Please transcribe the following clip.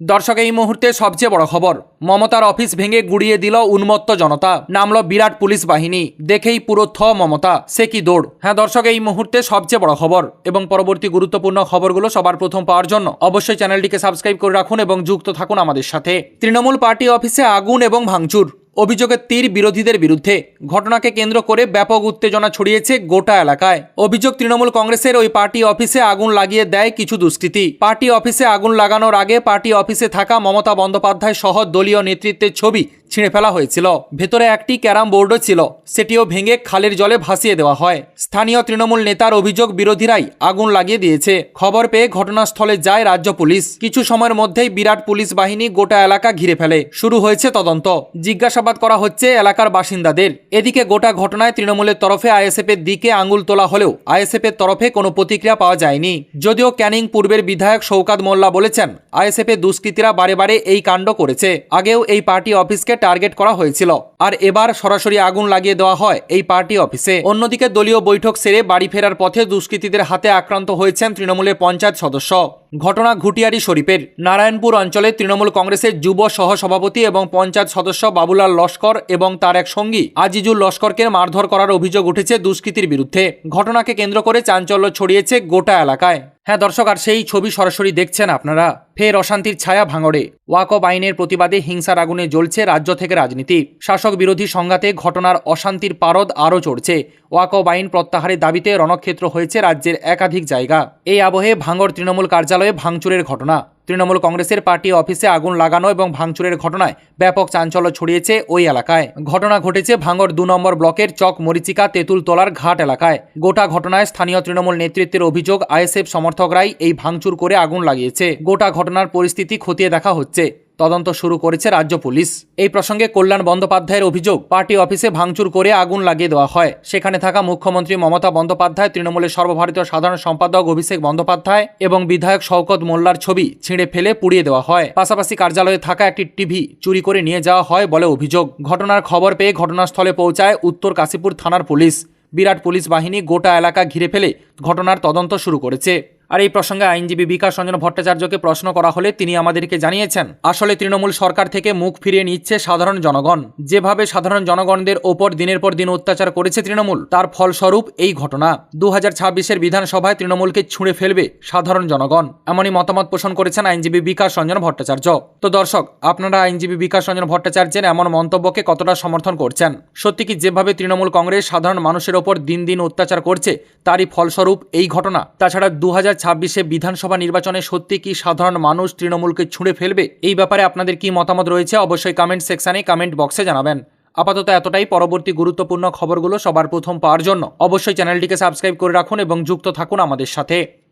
দর্শক, এই মুহূর্তে সবচেয়ে বড় খবর, মমতার অফিস ভেঙে গুড়িয়ে দিল উন্মত্ত জনতা, নামল বিরাট পুলিশ বাহিনী, দেখেই পুরো থ মমতা, সে কি দৌড়? হ্যাঁ দর্শক, এই মুহূর্তে সবচেয়ে বড় খবর এবং পরবর্তী গুরুত্বপূর্ণ খবরগুলো সবার প্রথম পাওয়ার জন্য অবশ্যই চ্যানেলটিকে সাবস্ক্রাইব করে রাখুন এবং যুক্ত থাকুন আমাদের সাথে। তৃণমূল পার্টি অফিসে আগুন এবং ভাঙচুর অভিযোগের তীর বিরোধীদের বিরুদ্ধে ঘটনাকে কেন্দ্র করে ব্যাপক উত্তেজনা ছড়িয়েছে গোটা এলাকায়। অভিযোগ তৃণমূল কংগ্রেসের ওই পার্টি অফিসে আগুন লাগিয়ে দেয় কিছু দুষ্কৃতি। পার্টি অফিসে আগুন লাগানোর আগে পার্টি অফিসে থাকা মমতা বন্দ্যোপাধ্যায় সহ দলীয় নেতৃত্বের ছবি ছিঁড়ে ফেলা হয়েছিল। ভেতরে একটি ক্যারাম বোর্ডও ছিল। সেটিও ভেঙে খালের জলে ভাসিয়ে দেওয়া হয়। স্থানীয় তৃণমূল নেতার অভিযোগ বিরোধীরাই আগুন লাগিয়ে দিয়েছে। খবর পেয়ে ঘটনাস্থলে যায় রাজ্য পুলিশ। কিছু সময়ের মধ্যেই বিরাট পুলিশ বাহিনী গোটা এলাকা ঘিরে ফেলে। শুরু হয়েছে তদন্ত। জিজ্ঞাসাবাদ করা হচ্ছে এলাকার বাসিন্দাদের। এদিকে গোটা ঘটনায় তৃণমূলের তরফে আইএসএফ এর দিকে আঙুল তোলা হলেও আইএসএফ এর তরফে কোনো প্রতিক্রিয়া পাওয়া যায়নি। যদিও ক্যানিং পূর্বের বিধায়ক শৌকাত মোল্লা বলেছেন আইএসএফ এর দুষ্কৃতীরা বারে বারে এই কাণ্ড করেছে। আগেও এই পার্টি অফিসকে টার্গেট করা হয়েছিল। আর এবার সরাসরি আগুন লাগিয়ে দেওয়া হয় এই পার্টি অফিসে। অন্যদিকে দলীয় বৈঠক সেরে বাড়ি ফেরার পথে দুষ্কৃতীদের হাতে আক্রান্ত হয়েছেন তৃণমূলের পঞ্চায়েত সদস্য। ঘটনা ঘুটিয়ারি শরীফের। নারায়ণপুর অঞ্চলে তৃণমূল কংগ্রেসের যুব সহসভাপতি এবং পঞ্চায়েত সদস্য বাবুলাল লস্কর এবং তার এক সঙ্গী আজিজুল লস্করকে মারধর করার অভিযোগ উঠেছে দুষ্কৃতীর বিরুদ্ধে। ঘটনাকে কেন্দ্র করে চাঞ্চল্য ছড়িয়েছে গোটা এলাকায়। হ্যাঁ দর্শক, আর সেই ছবি সরাসরি দেখছেন আপনারা। ফের অশান্তির ছায়া ভাঙড়ে। ওয়াকব আইনের প্রতিবাদে হিংসার আগুনে জ্বলছে রাজ্য থেকে রাজনীতি। শাসক বিরোধী সংঘাতে ঘটনার অশান্তির পারদ আরও চড়ছে। ওয়াকব আইন প্রত্যাহারের দাবিতে রণক্ষেত্র হয়েছে রাজ্যের একাধিক জায়গা। এই আবহে ভাঙড় তৃণমূল কার্যালয়ে ভাঙচুরের ঘটনা। তৃণমূল কংগ্রেসের পার্টি অফিসে আগুন লাগানো এবং ভাঙচুরের ঘটনায় ব্যাপক চাঞ্চল্য ছড়িয়েছে ওই এলাকায়। ঘটনা ঘটেছে ভাঙড় দু নম্বর ব্লকের চক মরিচিকা তেঁতুলতলার ঘাট এলাকায়। গোটা ঘটনায় স্থানীয় তৃণমূল নেতৃত্বের অভিযোগ, আইএসএফ সমর্থকরাই এই ভাঙচুর করে আগুন লাগিয়েছে। গোটা ঘটনার পরিস্থিতি খতিয়ে দেখা হচ্ছে। তদন্ত শুরু করেছে রাজ্য পুলিশ। এই প্রসঙ্গে কল্যাণ বন্দ্যোপাধ্যায়ের অভিযোগ, পার্টি অফিসে ভাঙচুর করে আগুন লাগিয়ে দেওয়া হয়। সেখানে থাকা মুখ্যমন্ত্রী মমতা বন্দ্যোপাধ্যায়, তৃণমূলের সর্বভারতীয় সাধারণ সম্পাদক অভিষেক বন্দ্যোপাধ্যায় এবং বিধায়ক শওকত মোল্লার ছবি ছিঁড়ে ফেলে পুড়িয়ে দেওয়া হয়। পাশাপাশি কার্যালয়ে থাকা একটি টিভি চুরি করে নিয়ে যাওয়া হয় বলে অভিযোগ। ঘটনার খবর পেয়ে ঘটনাস্থলে পৌঁছায় উত্তর কাশীপুর থানার পুলিশ। বিরাট পুলিশ বাহিনী গোটা এলাকা ঘিরে ফেলে ঘটনার তদন্ত শুরু করেছে। আর এই প্রসঙ্গে আইনজীবী বিকাশ রঞ্জন ভট্টাচার্যকে প্রশ্ন করা হলে তিনি আমাদেরকে জানিয়েছেন, আসলে তৃণমূল সরকার থেকে মুখ ফিরিয়ে নিচ্ছে সাধারণ জনগণ। যেভাবে সাধারণ জনগণদের ওপর দিনের পর দিন অত্যাচার করেছে তৃণমূল, তার ফলস্বরূপ এই ঘটনা। দু হাজার বিধানসভায় তৃণমূলকে ছুঁড়ে ফেলবে সাধারণ জনগণ, এমনই মতামত পোষণ করেছেন আইনজীবী বিকাশ রঞ্জন ভট্টাচার্য। তো দর্শক, আপনারা আইনজীবী বিকাশ রঞ্জন ভট্টাচার্যের এমন মন্তব্যকে কতটা সমর্থন করছেন? সত্যি কি যেভাবে তৃণমূল কংগ্রেস সাধারণ মানুষের ওপর দিন দিন অত্যাচার করছে, তারই ফলস্বরূপ এই ঘটনা? তাছাড়া দু হাজার ছাব্বিশে বিধানসভা নির্বাচনে সত্যি কি সাধারণ মানুষ তৃণমূলকে ছুঁড়ে ফেলবে? এই ব্যাপারে আপনাদের কি মতামত রয়েছে? অবশ্যই কমেন্ট সেকশানে কমেন্ট বক্সে জানাবেন। আপাতত এতটাই। পরবর্তী গুরুত্বপূর্ণ খবরগুলো সবার প্রথম পাওয়ার জন্য অবশ্যই চ্যানেলটিকে সাবস্ক্রাইব করে রাখুন এবং যুক্ত থাকুন আমাদের সাথে।